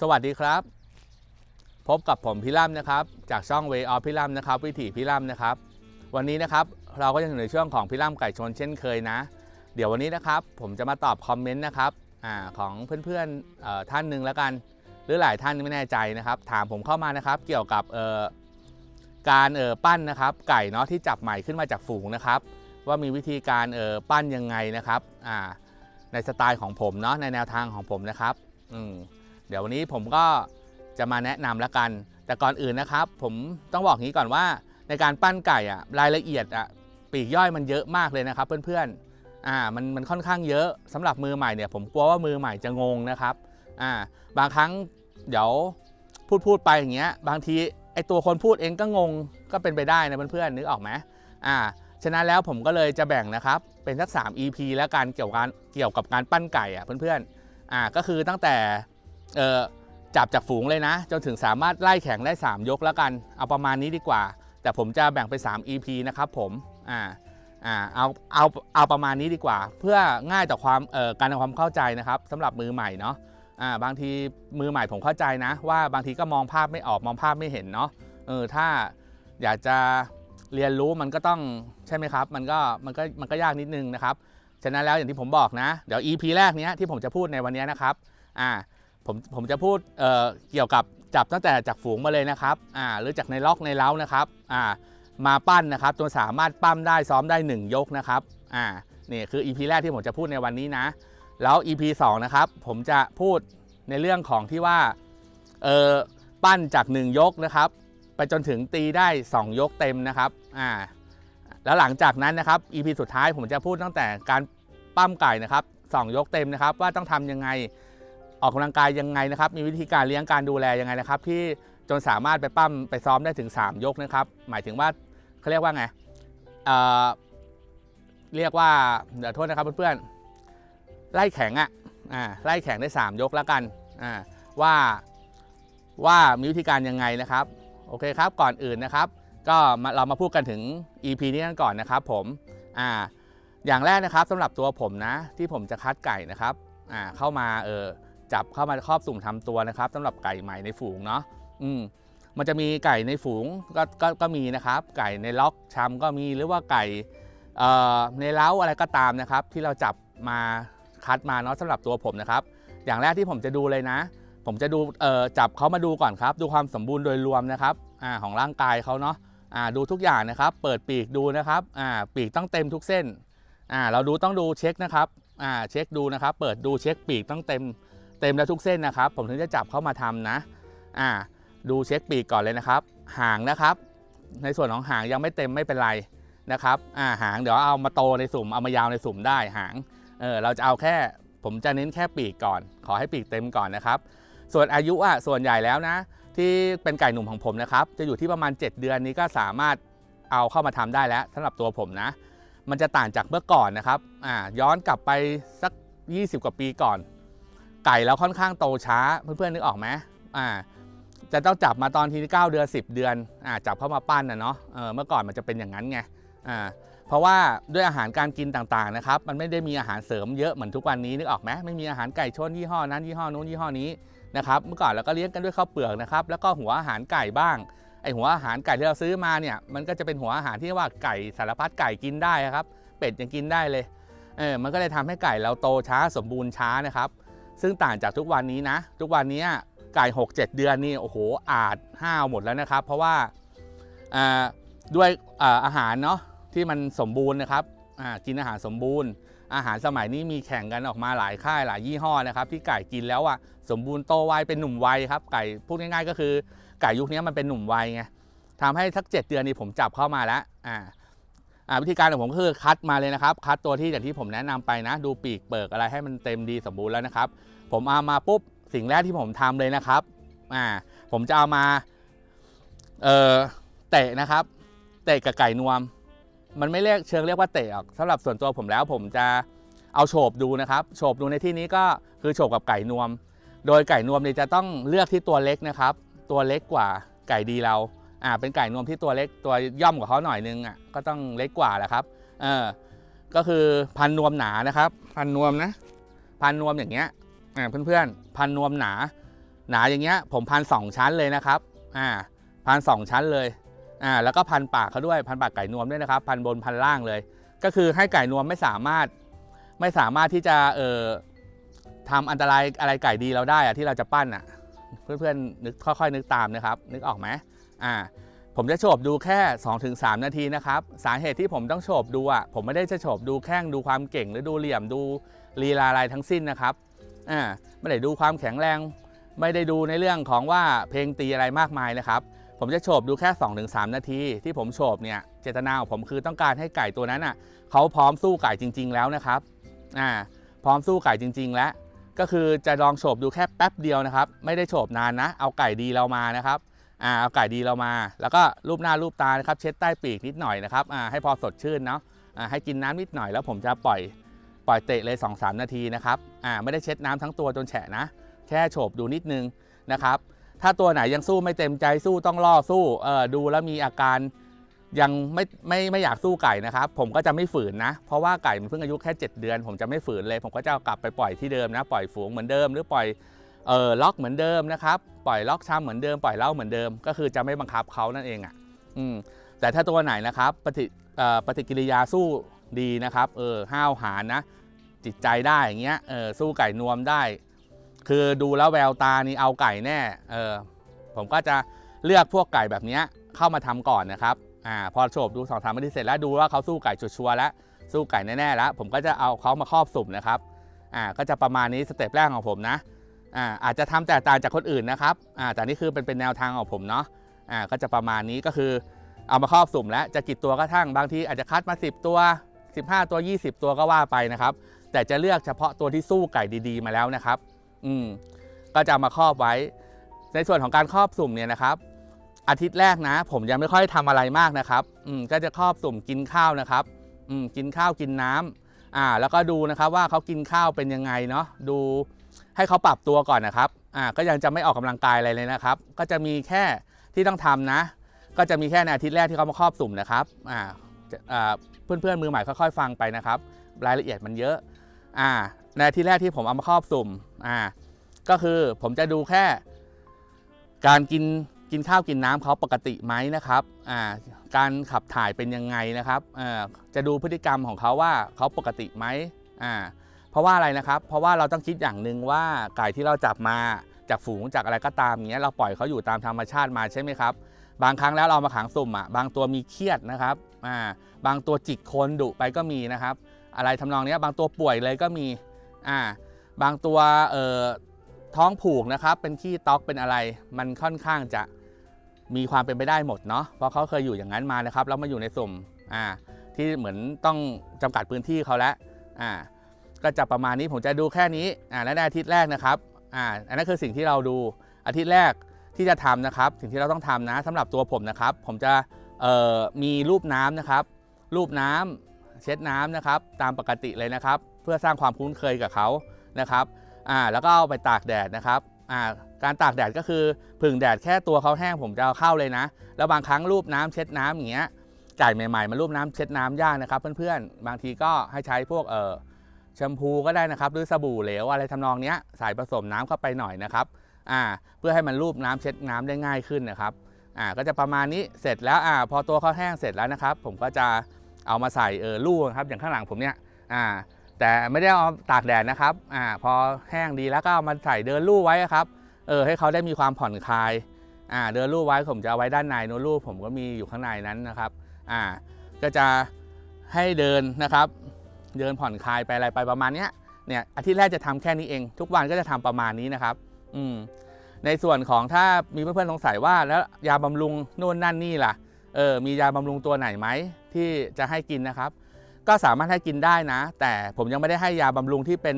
สวัสดีครับ พบกับผมพี่ล่ำนะครับ จากช่อง Way of พี่ล่ำนะครับ วิถีพี่ล่ำนะครับ วันนี้นะครับเราก็ยังอยู่ในช่วงของพี่ล่ำไก่ชนเช่นเคยนะ เดี๋ยววันนี้นะครับ ผมจะมาตอบคอมเมนต์นะครับอของเพื่อนๆท่านหนึ่งแล้วกัน หรือหลายท่านไม่แน่ใจนะครับ ถามผมเข้ามานะครับเกี่ยวกับการปั้นนะครับ ไก่เนาะที่จับใหม่ขึ้นมาจากฝูงนะครับ ว่ามีวิธีการปั้นยังไงนะครับในสไตล์ของผมเนาะในแนวทางของผมนะครับ อืม เดี๋ยววันนี้ผมก็จะมาแนะนำล้วกัน แต่ก่อนอื่นนะครับ ผมต้องบอกงี้ก่อนว่าในการปั้นไก่อะรายละเอียดอะปีกย่อยมันเยอะมากเลยนะครับเพื่อนๆอ่ามันมันค่อนข้างเยอะสำหรับมือใหม่เนี่ยผมกลัวว่ามือใหม่จะงงนะครับอ่าบางครั้งเดี๋ยวพูดพูดไปอย่างเงี้ยบางทีไอตัวคนพูดเองก็งงก็เป็นไปได้นะเพื่อนๆนึกออกไหมอ่าฉะนั้นแล้วผมก็เลยจะแบ่งนะครับเป็นสัก 3 EP แล้วกันเกี่ยวกับการเกี่ยวกับการปั้นไก่อะเพื่อนๆอ่าก็คือตั้งแต่ จับจากฝูงเลยนะ จนถึงสามารถไล่แข่งได้ 3 ยกแล้วกัน เอาประมาณนี้ดีกว่า แต่ผมจะแบ่งเป็น3 EP นะครับผมอ่าอ่าเอาเอาเอาประมาณนี้ดีกว่า เพื่อง่ายต่อความการทำความเข้าใจนะครับสำหรับมือใหม่เนาะอ่าบางทีมือใหม่ผมเข้าใจนะ ว่าบางทีก็มองภาพไม่ออกมองภาพไม่เห็นเนาะเออถ้าอยากจะเรียนรู้มันก็ต้องใช่ไหมครับ มันก็มันก็มันก็ยากนิดนึงนะครับ ฉะนั้นแล้วอย่างที่ผมบอกนะ เดี๋ยว EP แรกเนี้ยที่ผมจะพูดในวันนี้นะครับ อ่า ผมผมจะพูดเเกี่ยวกับจับตั้งแต่จากฝูงมาเลยนะครับอ่าหรือจากในล็อกในเล้านะครับอ่ามาปั้นนะครับจนสามารถปั้มได้ซ้อมได้ 1 ยกนะครับอ่านี่คือ EP แรกที่ผมจะพูดในวันนี้นะ แล้ว EP 2นะครับผมจะพูดในเรื่องของที่ว่าเออปั้นจาก 1 ยกนะครับ ไปจนถึงตีได้ 2 ยกเต็มนะครับอ่าแล้วหลังจากนั้นนะครับ EP สุดท้ายผมจะพูดตั้งแต่การปั้มไก่นะครับสองยกเต็มนะครับ ว่าต้องทำยังไง ออกกำลังกายยังไงนะครับ มีวิธีการเลี้ยงการดูแลยังไงนะครับ ที่จนสามารถไปปั้มไปซ้อมได้ถึง 3 ยกนะครับ หมายถึงว่าเขาเรียกว่าไงเอ่อเรียกว่าเดี๋ยวโทษนะครับเพื่อนๆไล่แข่งอะอ่าไล่แข่งได้ 3 ยกแล้วกันอ่าว่าว่ามีวิธีการยังไงนะครับ โอเคครับก่อนอื่นนะครับ ก็เรามาพูดกันถึง EP นี้กันก่อนนะครับ ผมอ่าอย่างแรกนะครับสำหรับตัวผมนะ ที่ผมจะคัดไก่นะครับอ่าเข้ามาเออ จับเข้ามาครอบสุ่มทำตัวนะครับสำหรับไก่ใหม่ในฝูงเนาะอืมมันจะมีไก่ในฝูงก็ก็ก็มีนะครับ ไก่ในล็อกชำก็มีหรือว่าไก่ในเล้าอะไรก็ตามนะครับ ที่เราจับมาคัดมาเนาะสำหรับตัวผมนะครับ อย่างแรกที่ผมจะดูเลยนะ ผมจะดูจับเขามาดูก่อนครับ ดูความสมบูรณ์โดยรวมนะครับอของร่างกายเขาเนาะดูทุกอย่างนะครับ เปิดปีกดูนะครับปีกต้องเต็มทุกเส้นเราดูต้องดูเช็คนะครับเช็คดูนะครับ เปิดดูเช็คปีกต้องเต็ม เต็มแล้วทุกเส้นนะครับ ผมถึงจะจับเข้ามาทำนะอ่าดูเช็คปีกก่อนเลยนะครับ หางนะครับ ในส่วนของหางยังไม่เต็มไม่เป็นไรนะครับอ่าหางเดี๋ยวเอามาโตในสุ่มเอามายาวในสุ่มได้หางเออเราจะเอาแค่ผมจะเน้นแค่ปีกก่อน ขอให้ปีกเต็มก่อนนะครับ ส่วนอายุอะส่วนใหญ่แล้วนะ ที่เป็นไก่หนุ่มของผมนะครับ จะอยู่ที่ประมาณ 7 เดือนนี้ก็สามารถเอาเข้ามาทำได้แล้วสำหรับตัวผมนะ มันจะต่างจากเมื่อก่อนนะครับอ่าย้อนกลับไปสัก 20 กว่าปีก่อน ไก่แล้วค่อนข้างโตช้าเพื่อนๆนึกออกไหมอ่าจะต้องจับมาตอนที9เดือน 10 เดือนอ่าจับเข้ามาปั้นนะเนาะเออเมื่อก่อนมันจะเป็นอย่างนั้นไงอ่าเพราะว่าด้วยอาหารการกินต่างๆนะครับ มันไม่ได้มีอาหารเสริมเยอะเหมือนทุกวันนี้นึกออกไหมไม่มีอาหารไก่ชนยี่ห้อนั้นยี่ห้อนู้นยี่ห้อนี้นะครับเมื่อก่อนเราก็เลี้ยงกันด้วยข้าวเปลือกนะครับแล้วก็หัวอาหารไก่บ้างไอหัวอาหารไก่ที่เราซื้อมาเนี่ยมันก็จะเป็นหัวอาหารที่ว่าไก่สารพัดไก่กินได้ครับ เป็ดยังกินได้เลยเออมันก็เลยทำให้ไก่เราโตช้าสมบูรณ์ช้านะครับ ซึ่งต่างจากทุกวันนี้นะ ทุกวันนี้ไก่ 6 7 เดือนนี่โอ้โหอาจห้าวหมดแล้วนะครับ เพราะว่าด้วยอาอาหารเนาะที่มันสมบูรณ์นะครับกินอาหารสมบูรณ์ อาหารสมัยนี้มีแข่งกันออกมาหลายค่ายหลายยี่ห้อนะครับที่ไก่กินแล้วอะสมบูรณ์โตไวเป็นหนุ่มวัยครับไก่พูดง่ายๆ ก็คือไก่ยุคนี้มันเป็นหนุ่มวัยไงทำให้สัก 7 เดือนนี้ผมจับเข้ามาแล้วอ่า วิธีการของผมก็คือคัดมาเลยนะครับ คัดตัวที่อย่างที่ผมแนะนำไปนะ ดูปีกเปิกอะไรให้มันเต็มดีสมบูรณ์แล้วนะครับ ผมเอามาปุ๊บสิ่งแรกที่ผมทำเลยนะครับอ่าผมจะเอามาเอ่อเตะนะครับ เตะกับไก่นวม มันไม่เรียกเชิงเรียกว่าเตะหรอกสำหรับส่วนตัวผมแล้วผมจะเอาโฉบดูนะครับโฉบดูในที่นี้ก็คือโฉบกับไก่นวม โดยไก่นวมเนี่ยจะต้องเลือกที่ตัวเล็กนะครับ ตัวเล็กกว่าไก่ดีเรา อ่าเป็นไก่นวมที่ตัวเล็กตัวย่อมกว่าเขาหน่อยนึงอะก็ต้องเล็กกว่าแหละครับเออก็คือพันนวมหนานะครับ พันนวมนะ พันนวมอย่างเงี้ยอ่าเพื่อนๆพันนวมหนา หนาอย่างเงี้ย ผมพันสองชั้นเลยนะครับอ่าพันสองชั้นเลยอ่าแล้วก็พันปากเขาด้วยพันปากไก่นวมด้วยนะครับ พันบนพันล่างเลย ก็คือให้ไก่นวมไม่สามารถไม่สามารถที่จะเอ่อทำอันตรายอะไรไก่ดีเราได้อะที่เราจะปั้นอะเพื่อนๆนึกค่อยๆนึกตามนะครับ นึกออกไหม อ่าผมจะโฉบดูแค่ 2-3 นาทีนะครับ สาเหตุที่ผมต้องโฉบดูอะผมไม่ได้จะโฉบดูแข้งดูความเก่ง หรือดูเหลี่ยมดูลีลาอะไรทั้งสิ้นนะครับอ่าไม่ได้ดูความแข็งแรง ไม่ได้ดูในเรื่องของว่าเพลงตีอะไรมากมายนะครับ ผมจะโฉบดูแค่ 2-3 นาที ที่ผมโฉบเนี่ยเจตนาของผมคือต้องการให้ไก่ตัวนั้นอะเขาพร้อมสู้ไก่จริง ๆ แล้วนะครับอ่าพร้อมสู้ไก่จริง ๆ แล้ว ก็คือจะลองโฉบดูแค่แป๊บเดียวนะครับ ไม่ได้โฉบนานนะ เอาไก่ดีเรามานะครับ อ่าเอาไก่ดีเรามา แล้วก็รูปหน้ารูปตานะครับเช็ดใต้ปีกนิดหน่อยนะครับอ่าให้พอสดชื่นเนาะอ่าให้กินน้ำนิดหน่อยแล้วผมจะปล่อยปล่อยเตะเลย2-3นาทีนะครับอ่าไม่ได้เช็ดน้ำทั้งตัวจนแฉะนะ แค่โฉบดูนิดนึงนะครับถ้าตัวไหนยังสู้ไม่เต็มใจสู้ต้องล่อสู้เออดูแล้วมีอาการยังไม่ไม่ไม่อยากสู้ไก่นะครับ ผมก็จะไม่ฝืนนะ เพราะว่าไก่มันเพิ่งอายุแค่ 7 เดือน ผมจะไม่ฝืนเลย ผมก็จะเอากลับไปปล่อยที่เดิมนะ ปล่อยฝูงเหมือนเดิมหรือปล่อย เออล็อกเหมือนเดิมนะครับปล่อยล็อกช้ำเหมือนเดิมปล่อยเล่าเหมือนเดิม ก็คือจะไม่บังคับเขานั่นเองอะอืมแต่ถ้าตัวไหนนะครับปฏิปฏิกิริยาสู้ดีนะครับเออห้าวหาญนะ จิตใจได้อย่างเงี้ยเออสู้ไก่นวมได้ คือดูแล้วแววตานี่เอาไก่แน่เออผมก็จะเลือกพวกไก่แบบเนี้ยเข้ามาทำก่อนนะครับอ่าพอโฉบดูสองสามนาทีเสร็จแล้วดูว่าเขาสู้ไก่ชัวร์แล้วสู้ไก่แน่ๆแล้ว ผมก็จะเอาเขามาครอบสุ่มนะครับอ่าก็จะประมาณนี้สเต็ปแรกของผมนะ อ่าอาจจะทำแตกต่างจากคนอื่นนะครับอ่าแต่นี่คือเป็นเป็นแนวทางของผมเนาะอ่าก็จะประมาณนี้ก็คือเอามาครอบสุ่มแล้วจะกี่ตัวก็ทั้งบางทีอาจจะคัดมา 10 ตัว 15 ตัว 20 ตัวก็ว่าไปนะครับ แต่จะเลือกเฉพาะตัวที่สู้ไก่ดีๆ มาแล้วนะครับ อืมก็จะามาครอบไว้ ในส่วนของการครอบสุ่มเนี่ยนะครับ อาทิตย์แรกนะ ผมยังไม่ค่อยทำอะไรมากนะครับ อืมก็จะครอบสุ่มกินข้าวนะครับ อืมกินข้าวกินน้ำอ่า แล้วก็ดูนะครับว่าเขากินข้าวเป็นยังไงเนาะดู ให้เขาปรับตัวก่อนนะครับอ่าก็ยังจะไม่ออกกำลังกายอะไรเลยนะครับ ก็จะมีแค่ที่ต้องทำนะ ก็จะมีแค่ในอาทิตย์แรกที่เขามาครอบสุ่มนะครับอ่าจะอ่าเพื่อนมือใหม่ค่อยๆฟังไปนะครับ รายละเอียดมันเยอะอ่าในอาที่แรกที่ผมเอามาครอบสุ่มอ่าก็คือผมจะดูแค่ การกินกินข้าวกินน้ำเขาปกติไหมนะครับอ่าการขับถ่ายเป็นยังไงนะครับอ่าจะดูพฤติกรรมของเขาว่าเขาปกติไหมอ่า ราะว่าอะไรนะครับ เพราะว่าเราต้องคิดอย่างหนึ่งว่าไก่ที่เราจับมาจากฝูงจากอะไรก็ตามเงี้ยเราปล่อยเขาอยู่ตามธรรมชาติมาใช่ไหมครับ บางครั้งแล้วเรามาขังสุ่มอะบางตัวมีเครียดนะครับอ่าบางตัวจิกโคนดุไปก็มีนะครับ อะไรทำนองนี้บางตัวป่วยเลยก็มีอ่าบางตัวเอ่อท้องผูกนะครับเป็นขี้ต๊อกเป็นอะไรมันค่อนข้างจะมีความเป็นไปได้หมดเนาะเพราะเขาเคยอยู่อย่างนั้นมานะครับแล้วมาอยู่ในสุ่มอ่าที่เหมือนต้องจำกัดพื้นที่เขาแล้วอ่า ก็จะประมาณนี้ผมจะดูแค่นี้อ่าและในอาทิตย์แรกนะครับอ่าอันนั้นคือสิ่งที่เราดูอาทิตย์แรกที่จะทำนะครับ สิ่งที่เราต้องทำนะสำหรับตัวผมนะครับ ผมจะเอ่อมีรูปน้ำนะครับ รูปน้ำเช็ดน้ำนะครับ ตามปกติเลยนะครับ เพื่อสร้างความคุ้นเคยกับเขานะครับอ่าแล้วก็เอาไปตากแดดนะครับอ่าการตากแดดก็คือผึ่งแดดแค่ตัวเขาแห้งผมจะเอาเข้าเลยนะ แล้วบางครั้งรูปน้ำเช็ดน้ำอย่างเงี้ยไก่ใหม่ๆมารูปน้ำเช็ดน้ำยากนะครับ เพื่อนๆบางทีก็ให้ใช้พวกเอ่อ แชมพูก็ได้นะครับ หรือสบู่เหลวอะไรทำนองเนี้ยใส่ผสมน้ำเข้าไปหน่อยนะครับอ่าเพื่อให้มันรูปน้ำเช็ดน้ำได้ง่ายขึ้นนะครับอ่าก็จะประมาณนี้เสร็จแล้วอ่าพอตัวเขาแห้งเสร็จแล้วนะครับ ผมก็จะเอามาใส่เออลู่ครับอย่างข้างหลังผมเนี่ยอ่าแต่ไม่ได้เอาตากแดดนะครับอ่าพอแห้งดีแล้วก็เอามาใส่เดินลู่ไว้ครับเออให้เขาได้มีความผ่อนคลายอ่าเดินลู่ไว้ผมจะเอาไว้ด้านในโน้ตลู่ผมก็มีอยู่ข้างในนั้นนะครับอ่าก็จะให้เดินนะครับ เดินผ่อนคลายไปอะไรไปประมาณเนี้ยเนี่ยอาทิตย์แรกจะทำแค่นี้เอง ทุกวันก็จะทำประมาณนี้นะครับ อืมในส่วนของถ้ามีเพื่อนๆสงสัยว่าแล้วยาบำรุงนู่นนั่นนี่ล่ะเออมียาบำรุงตัวไหนไหมที่จะให้กินนะครับ ก็สามารถให้กินได้นะ แต่ผมยังไม่ได้ให้ยาบำรุงที่เป็น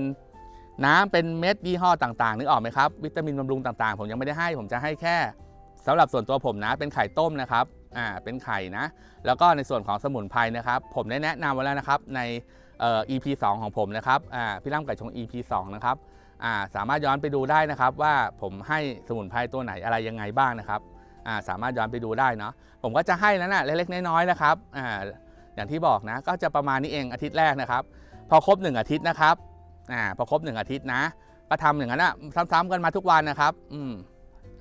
น้ำเป็นเม็ดยี่ห้อต่างๆนึกออกไหมครับ วิตามินบำรุงต่างๆ ผมยังไม่ได้ให้ผมจะให้แค่สำหรับส่วนตัวผมนะ เป็นไข่ต้มนะครับอ่าเป็นไข่นะ แล้วก็ในส่วนของสมุนไพรนะครับ ผมได้แนะนำไว้แล้วนะครับ ใน เอ่อ EP 2 ของผมนะครับอ่าพี่ล่ำไก่ชง EP 2 นะครับอ่าสามารถย้อนไปดูได้นะครับ ว่าผมให้สมุนไพรตัวไหนอะไรยังไงบ้างนะครับอ่าสามารถย้อนไปดูได้เนาะผมก็จะให้นั้นนะเล็กๆน้อยๆนะครับอ่าอย่างที่บอกนะก็จะประมาณนี้เองอาทิตย์แรกนะครับ พอครบ 1 อาทิตย์นะครับอ่าพอครบ 1 อาทิตย์นะก็ทำอย่างนั้นอะซ้ำๆกันมาทุกวันนะครับอืม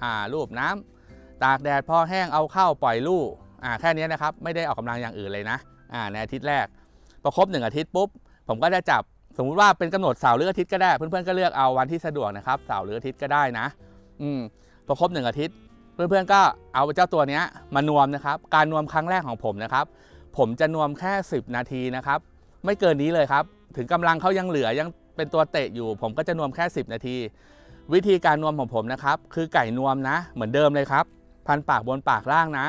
อ่ารูปน้ำตากแดดพอแห้งเอาเข้าปล่อยลูกอ่าแค่นี้นะครับไม่ได้ออกกำลังอย่างอื่นเลยนะอ่าในอาทิตย์แรก อครบหนึ่งอาทิตย์ปุ๊บผมก็จะจับสมมุติว่าเป็นกำหนดเสาร์หรืออาทิตย์ก็ได้เพื่อนๆก็เลือกเอาวันที่สะดวกนะครับเสาร์หรืออาทิตย์ก็ได้นะ อืมพอครบหนึ่งอาทิตย์ เพื่อนๆก็เอาเจ้าตัวนี้มานวมนะครับ การนวมครั้งแรกของผมนะครับ ผมจะนวมแค่ 10 นาทีนะครับ ไม่เกินนี้เลยครับ ถึงกำลังเขายังเหลือยังเป็นตัวเตะอยู่ ผมก็จะนวมแค่ 10 นาที วิธีการนวมของผมนะครับ คือไก่นวมนะ เหมือนเดิมเลยครับ พันปากบนปากล่างนะ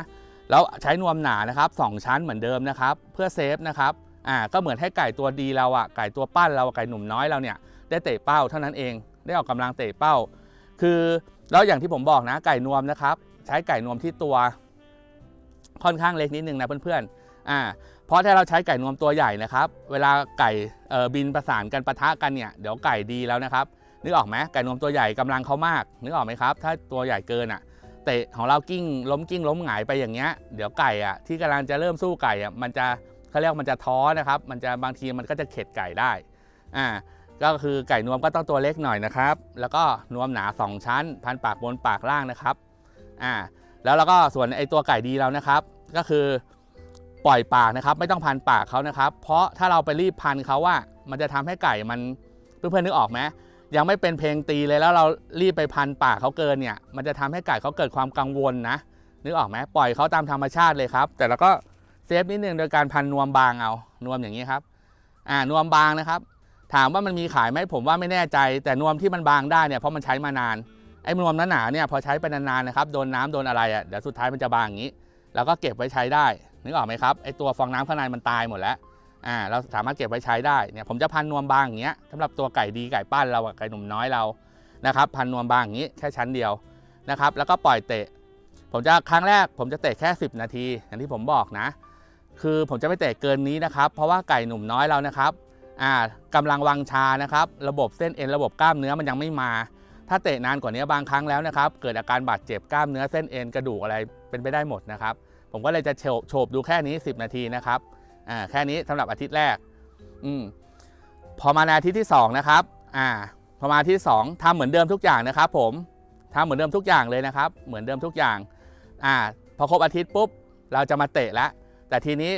แล้วใช้นวมหนานะครับสองชั้นเหมือนเดิมนะครับ เพื่อเซฟนะครับ อ่าก็เหมือนให้ไก่ตัวดีเราอะไก่ตัวปั้นเราไก่หนุ่มน้อยเราเนี่ยได้เตะเป้าเท่านั้นเองได้ออกกำลังเตะเป้า คือแล้วอย่างที่ผมบอกนะไก่นวมนะครับ ใช้ไก่นวมที่ตัวค่อนข้างเล็กนิดนึงนะเพื่อนๆอ่าเพราะถ้าเราใช้ไก่นวมตัวใหญ่นะครับ เวลาไก่บินประสานกันปะทะกันเนี่ยเดี๋ยวไก่ดีแล้วนะครับนึกออกไหมไก่นวมตัวใหญ่กำลังเขามากนึกออกไหมครับ ถ้าตัวใหญ่เกินอะเตะของเรากิ้งล้มกิ้งล้มหงายไปอย่างเงี้ยเดี๋ยวไก่อะที่กำลังจะเริ่มสู้ไก่อะมันจะ เขาเรียกมันจะท้อนะครับ มันจะบางทีมันก็จะเข็ดไก่ได้อ่าก็คือไก่นวมก็ต้องตัวเล็กหน่อยนะครับ แล้วก็นวมหนา 2 ชั้น พันปากบนปากล่างนะครับอ่าแล้วเราก็ส่วนไอตัวไก่ดีเรานะครับ ก็คือปล่อยปากนะครับ ไม่ต้องพันปากเขานะครับ เพราะถ้าเราไปรีบพันเขาว่า มันจะทำให้ไก่มันเพื่อนๆนึกออกไหมยังไม่เป็นเพลงตีเลยแล้วเรารีบไปพันปากเขาเกินเนี่ย มันจะทำให้ไก่เขาเกิดความกังวลนะนึกออกไหมปล่อยเขาตามธรรมชาติเลยครับ แต่เราก็ เซฟนิดนึงโดยการพันนวมบางเอา นวมอย่างนี้ครับ อ่านวมบางนะครับ ถามว่ามันมีขายไหมผมว่าไม่แน่ใจ แต่นวมที่มันบางได้เนี่ยเพราะมันใช้มานาน ไอ้นวมหนาๆเนี่ยพอใช้ไปนานๆนะครับโดนน้ำโดนอะไรอะเดี๋ยวสุดท้ายมันจะบางอย่างนี้ แล้วก็เก็บไว้ใช้ได้ นึกออกไหมครับไอ้ตัวฟองน้ำข้างในมันตายหมดแล้ว อ่า เราสามารถเก็บไว้ใช้ได้ เนี่ยผมจะพันนวมบางอย่างเงี้ยสำหรับตัวไก่ดีไก่ปั้นเราไก่หนุ่มน้อยเรา นะครับ พันนวมบางอย่างนี้แค่ชั้นเดียวนะครับ แล้วก็ปล่อยเตะ ผมจะครั้งแรก ผมจะเตะแค่ 10 นาทีอย่างที่ผมบอกนะ คือผมจะไม่เตะเกินนี้นะครับ เพราะว่าไก่หนุ่มน้อยเรานะครับอ่ากำลังวังชานะครับ ระบบเส้นเอ็นระบบกล้ามเนื้อมันยังไม่มา ถ้าเตะนานกว่านี้บางครั้งแล้วนะครับ เกิดอาการบาดเจ็บกล้ามเนื้อเส้นเอ็นกระดูกอะไรเป็นไปได้หมดนะครับ ผมก็เลยจะโฉบดูแค่นี้ 10 นาทีนะครับอ่าแค่นี้สำหรับอาทิตย์แรก อืมพอมาในอาทิตย์ที่2นะครับอ่าพอมาอาทิตย์ที่สองทำเหมือนเดิมทุกอย่างนะครับ ผมทำเหมือนเดิมทุกอย่างเลยนะครับ เหมือนเดิมทุกอย่างอ่าพอครบอาทิตย์ปุ๊บ เราจะมาเตะแล้ว แต่ทีนี้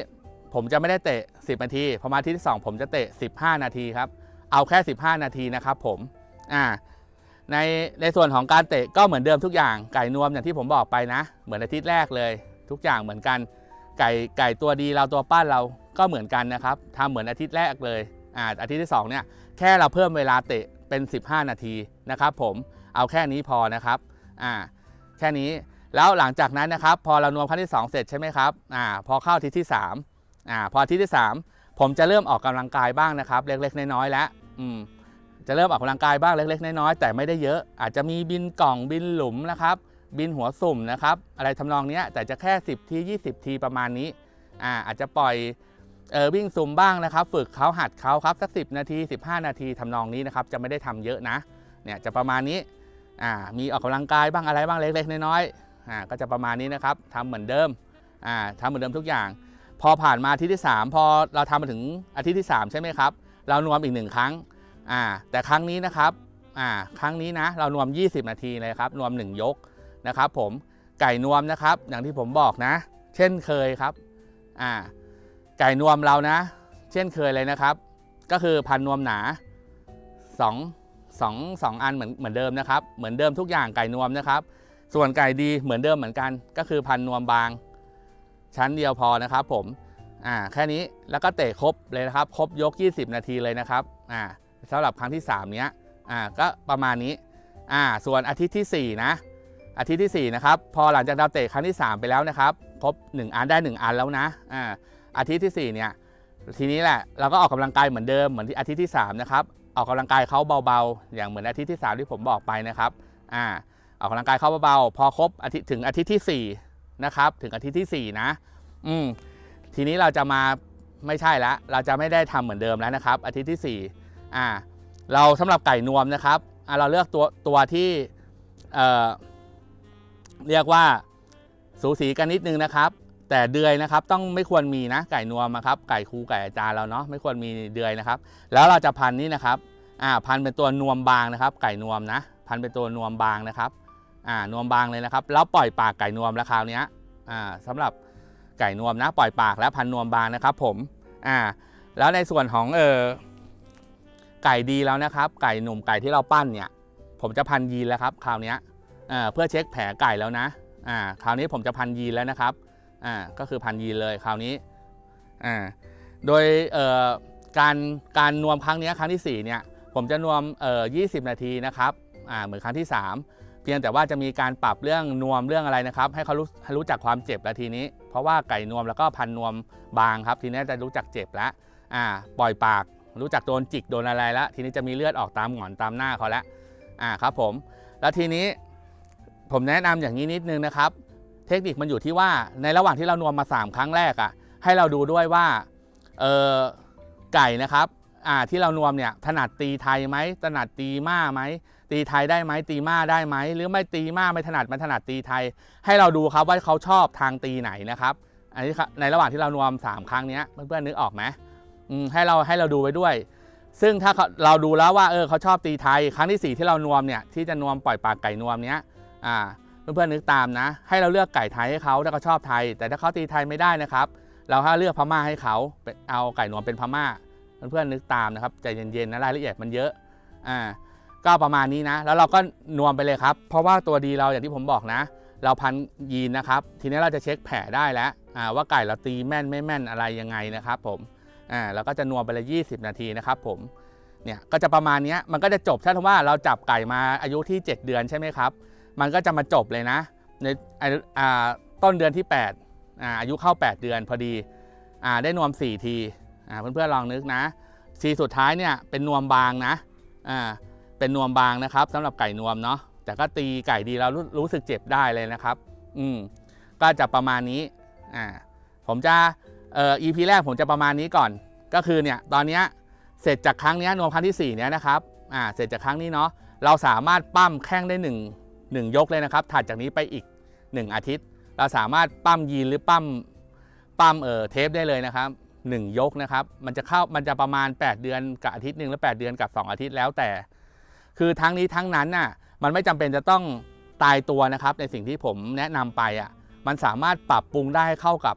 ผมจะไม่ได้เตะ 10 นาทีพอมาอาทิตย์ที่ 2 ผมจะเตะ 15 นาทีครับ เอาแค่ 15 นาทีนะครับผมอ่าในในส่วนของการเตะก็เหมือนเดิมทุกอย่างไก่นวมอย่างที่ผมบอกไปนะ เหมือนอาทิตย์แรกเลย ทุกอย่างเหมือนกัน ไก่ไก่ตัวดีเราตัวปั้นเราก็เหมือนกันนะครับทำเหมือนอาทิตย์แรกเลยอ่าอาทิตย์ที่สองเนี่ยแค่เราเพิ่มเวลาเตะเป็น 15 นาทีนะครับผมเอาแค่นี้พอนะครับอ่าแค่นี้ แล้วหลังจากนั้นนะครับ พอเรานวมครั้งที่ 2 เสร็จใช่ไหมครับอ่าพอเข้าทิตย์ที่3อ่าพอทิตย์ที่ 3 ผมจะเริ่มออกกำลังกายบ้างนะครับ เล็กๆ น้อยๆแล้วอืมจะเริ่มออกกำลังกายบ้างเล็ก ๆ น้อยๆแต่ไม่ได้เยอะ อาจจะมีบินกล่องบินหลุมนะครับ บินหัวสุ่มนะครับ อะไรทำนองนี้แต่จะแค่ 10 ที 20 ทีประมาณนี้อ่าอาจจะปล่อยเออวิ่งซุ่มบ้างนะครับ ฝึกเขาหัดเขาครับสักสินาที 15 นาทีทำนองนี้นะครับ จะไม่ได้ทำเยอะนะเนี่ยจะประมาณนี้อ่ามีออกกำลังกายบ้างอะไรบ้างเล็ก ๆ น้อยๆ อ่าก็จะประมาณนี้นะครับทำเหมือนเดิมอ่าทำเหมือนเดิมทุกอย่าง พอผ่านมาอาทิตย์ที่ 3 พอเราทำมาถึงอาทิตย์ที่ 3 ใช่ไหมครับ เรานวมอีกหนึ่งครั้งอ่าแต่ครั้งนี้นะครับอ่าครั้งนี้นะเรานวม 20 นาทีเลยครับนวม 1 ยกนะครับ ผมไก่นวมนะครับ อย่างที่ผมบอกนะ เช่นเคยครับอ่าไก่นวมเรานะ เช่นเคยเลยนะครับ ก็คือพันนวมหนา2 2 2อันเหมือนเหมือนเดิมนะครับ เหมือนเดิมทุกอย่างไก่นวมนะครับ ส่วนไก่ดีเหมือนเดิมเหมือนกัน ก็คือพันนวมบาง ชั้นเดียวพอนะครับ ผมอ่าแค่นี้แล้วก็เตะครบเลยนะครับ ครบยก 20 นาทีเลยนะครับอ่าสำหรับครั้งที่ 3 เนี้ยอ่าก็ประมาณนี้อ่าส่วนอาทิตย์ที่ 4 นะ อาทิตย์ที่ 4 นะครับ พอหลังจากเราเตะครั้งที่ 3 ไปแล้วนะครับ ครบ 1 อันได้ 1 อันแล้วนะอ่าอาทิตย์ที่ 4 เนี่ยทีนี้แหละเราก็ออกกำลังกายเหมือนเดิมเหมือนที่อาทิตย์ที่ 3 นะครับ ออกกำลังกายเขาเบาๆ อย่างเหมือนอาทิตย์ที่ 3 ที่ผมบอกไปนะครับอ่า ออกกำลังกายเขาเบาๆพอครบอาทิตย์ถึงอาทิตย์ที่4นะครับถึงอาทิตย์ที่4นะ อืมทีนี้เราจะมาไม่ใช่ละเราจะไม่ได้ทำเหมือนเดิมแล้วนะครับ อาทิตย์ที่4อ่าเราสำหรับไก่นวมนะครับอ่าเราเลือกตัวตัวที่เอ่อเรียกว่าสูสีกันนิดนึงนะครับ แต่เดือยนะครับต้องไม่ควรมีนะไก่นวมนะครับไก่คูไก่อาจารย์เราเนาะไม่ควรมีเดือยนะครับ แล้วเราจะพันนี่นะครับอ่าพันเป็นตัวนวมบางนะครับ ไก่นวมนะพันเป็นตัวนวมบางนะครับ อ่านวมบางเลยนะครับแล้วปล่อยปากไก่นวมแล้วคราวนี้อ่าสำหรับไก่นวมนะปล่อยปากและพันนวมบางนะครับ ผมอ่าแล้วในส่วนของเออไก่ดีแล้วนะครับ ไก่หนุ่มไก่ที่เราปั้นเนี่ย ผมจะพันยีนแล้วครับ คราวนี้อ่าเพื่อเช็คแผลไก่แล้วนะอ่าคราวนี้ผมจะพันยีนแล้วนะครับอ่าก็คือพันยีนเลยคราวนี้อ่าโดยเอ่อการการนวมครั้งนี้ครั้งที่สี่เนี่ย ผมจะนวมเอ่อ20 นาทีนะครับอ่าเหมือนครั้งที่ 3 เพียงแต่ว่าจะมีการปรับเรื่องนวมเรื่องอะไรนะครับ ให้เขารู้รู้จักความเจ็บแล้วทีนี้ เพราะว่าไก่นวมแล้วก็พันนวมบางครับ ทีนี้จะรู้จักเจ็บแล้วอ่าปล่อยปาก รู้จักโดนจิกโดนอะไรแล้วทีนี้จะมีเลือดออกตามหงอนตามหน้าเขาแล้วอ่าครับผมแล้วทีนี้ผมแนะนำอย่างนี้นิดนึงนะครับ เทคนิคมันอยู่ที่ว่าในระหว่างที่เรานวมมา 3 ครั้งแรกอะ่ะให้เราดูด้วยว่าเออไก่นะครับอ่าที่เรานวมเนี่ยถนัดตีไทยไหมถนัดตีม่าไหม ตีไทยได้ไหมตีมาได้ไหมหรือไม่ตีมาไม่ถนัดมันถนัดตีไทย ให้เราดูครับว่าเขาชอบทางตีไหนนะครับอันนี้ในระหว่างที่เรานวม 3 ครั้งนี้เพื่อนๆนึกออกไหมอืมให้เราให้เราดูไว้ด้วย ซึ่งถ้าเราดูแล้วว่าเออเขาชอบตีไทย ครั้งที่ 4 ที่เรานวมเนี่ยที่จะนวมปล่อยปากไก่นวมเนี้ยอ่าเพื่อนๆนึกตามนะ ให้เราเลือกไก่ไทยให้เขาถ้าเขาชอบไทย แต่ถ้าเขาตีไทยไม่ได้นะครับ เราให้เลือกพม่าให้เขาเอาไก่นวมเป็นพม่า เพื่อนๆนึกตามนะครับใจเย็นๆนะรายละเอียดมันเยอะอ่า ก็ประมาณนี้นะ แล้วเราก็นวมไปเลยครับ เพราะว่าตัวดีเราอย่างที่ผมบอกนะ เราพันยีนนะครับ ทีนี้เราจะเช็คแผลได้แล้วว่าไก่เราตีแม่นไม่แม่นอะไรยังไงนะครับ ผมอ่าเราก็จะนวมไปเลย20 นาทีนะครับ ผมเนี่ยก็จะประมาณนี้มันก็จะจบถ้าว่าเราจับไก่มาอายุที่ 7 เดือนใช่ไหมครับ มันก็จะมาจบเลยนะ ในอ่าต้นเดือนที่8อ่าอายุเข้า 8 เดือนพอดีอ่าได้นวม 4 ทีอ่าเพื่อนๆลองนึกนะทีสุดท้ายเนี่ยเป็นนวมบางนะอ่า เป็นนวมบางนะครับสำหรับไก่นวมเนาะแต่ก็ตีไก่ดีเรารู้รู้สึกเจ็บได้เลยนะครับ อืมก็จะประมาณนี้อ่าผมจะเอ่อ EP แรกผมจะประมาณนี้ก่อน ก็คือเนี่ยตอนเนี้ยเสร็จจากครั้งเนี้ยนวมครั้งที่4เนี้ยนะครับอ่าเสร็จจากครั้งนี้เนาะเราสามารถปั้มแข้งได้1 1ยกเลยนะครับถัดจากนี้ไปอีก 1 อาทิตย์ เราสามารถปั้มยีนหรือปั้มปั้มเอ่อเทปได้เลยนะครับ 1 ยกนะครับ มันจะเข้ามันจะประมาณ 8 เดือนกับอาทิตย์หนึ่งหรือ8เดือนกับ 2 อาทิตย์แล้วแต่ คือทั้งนี้ทั้งนั้นน่ะมันไม่จำเป็นจะต้องตายตัวนะครับในสิ่งที่ผมแนะนำไปอะมันสามารถปรับปรุงได้เข้ากับ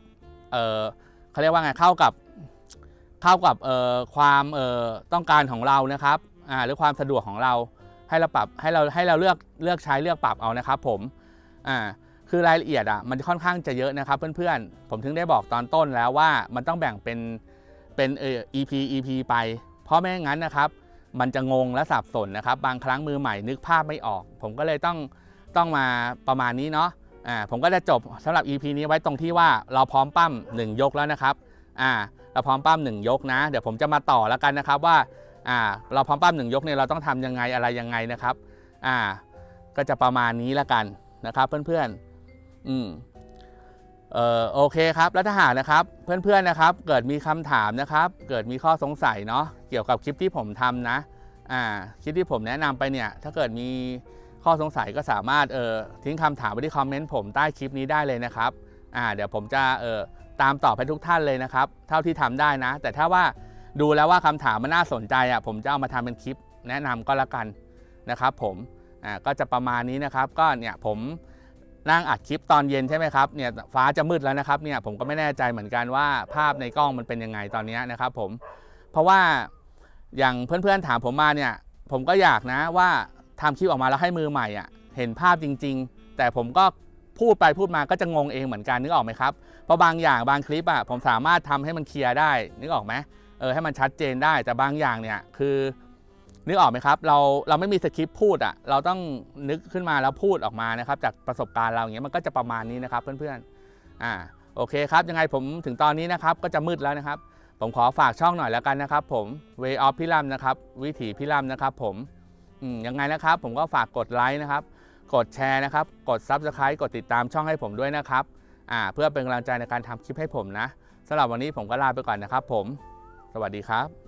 เออเขาเรียกว่าไงเข้ากับเข้ากับเอ่อความเอ่อต้องการของเรานะครับอ่าหรือความสะดวกของเราให้เราปรับให้เราให้เราเลือกเลือกใช้เลือกปรับเอานะครับ ผมอ่าคือรายละเอียดอะมันค่อนข้างจะเยอะนะครับเพื่อนๆ ผมถึงได้บอกตอนต้นแล้วว่ามันต้องแบ่งเป็นเป็นเอ่อ EP EP ไป เพราะไม่งั้นนะครับ มันจะงงและสับสนนะครับ บางครั้งมือใหม่นึกภาพไม่ออก ผมก็เลยต้องต้องมาประมาณนี้เนาะอ่าผมก็จะจบสำหรับ EP นี้ไว้ตรงที่ว่าเราพร้อมปั้ม 1 ยกแล้วนะครับอ่าเราพร้อมปั้ม 1 ยกนะ เดี๋ยวผมจะมาต่อแล้วกันนะครับว่าอ่าเราพร้อมปั้ม 1 ยกเนี่ยเราต้องทำยังไงอะไรยังไงนะครับอ่าก็จะประมาณนี้แล้วกันนะครับ เพื่อนๆอืม เออโอเคครับ แล้วถ้าหากนะครับ เพื่อนๆนะครับ เกิดมีคำถามนะครับ เกิดมีข้อสงสัยเนาะเกี่ยวกับคลิปที่ผมทำนะอ่าคลิปที่ผมแนะนำไปเนี่ย ถ้าเกิดมีข้อสงสัยก็สามารถเออทิ้งคำถามไว้ที่คอมเมนต์ผมใต้คลิปนี้ได้เลยนะครับอ่าเดี๋ยวผมจะเออตามตอบให้ทุกท่านเลยนะครับ เท่าที่ทำได้นะ แต่ถ้าว่าดูแล้วว่าคำถามมันน่าสนใจอะผมจะเอามาทำเป็นคลิปแนะนำก็แล้วกันนะครับ ผมอ่าก็จะประมาณนี้นะครับ ก็เนี่ยผม นั่งอัดคลิปตอนเย็นใช่ไหมครับเนี่ยฟ้าจะมืดแล้วนะครับเนี่ยผมก็ไม่แน่ใจเหมือนกันว่าภาพในกล้องมันเป็นยังไงตอนนี้นะครับผมเพราะว่าอย่างเพื่อนๆถามผมมาเนี่ยผมก็อยากนะว่าทำคลิปออกมาแล้วให้มือใหม่อะเห็นภาพจริง ๆ แต่ผมก็พูดไปพูดมาก็จะงงเองเหมือนกันนึกออกไหมครับเพราะบางอย่างบางคลิปอะผมสามารถทำให้มันเคลียร์ได้นึกออกไหมเออให้มันชัดเจนได้แต่บางอย่างเนี่ยคือ นึกออกไหมครับ เราเราไม่มีสคริปต์พูดอะ่ะเราต้องนึกขึ้นมาแล้วพูดออกมานะครับ จากประสบการณ์เราอย่างเงี้ยมันก็จะประมาณนี้นะครับเพื่อนๆอ่าโอเคครับ ยังไงผมถึงตอนนี้นะครับ ก็จะมืดแล้วนะครับ ผมขอฝากช่องหน่อยแล้วกันนะครับ ผม Way of พิรัมนะครับ วิถีพิรัมนะครับผมอืมยังไงนะครับ ผมก็ฝากกดไลค์นะครับ กดแชร์นะครับ กด Subscribe กดติดตามช่องให้ผมด้วยนะครับอ่าเพื่อเป็นกำลังใจในการทำคลิปให้ผมนะสำหรับวันนี้ผมก็ลาไปก่อนนะครับ ผม สวัสดีครับ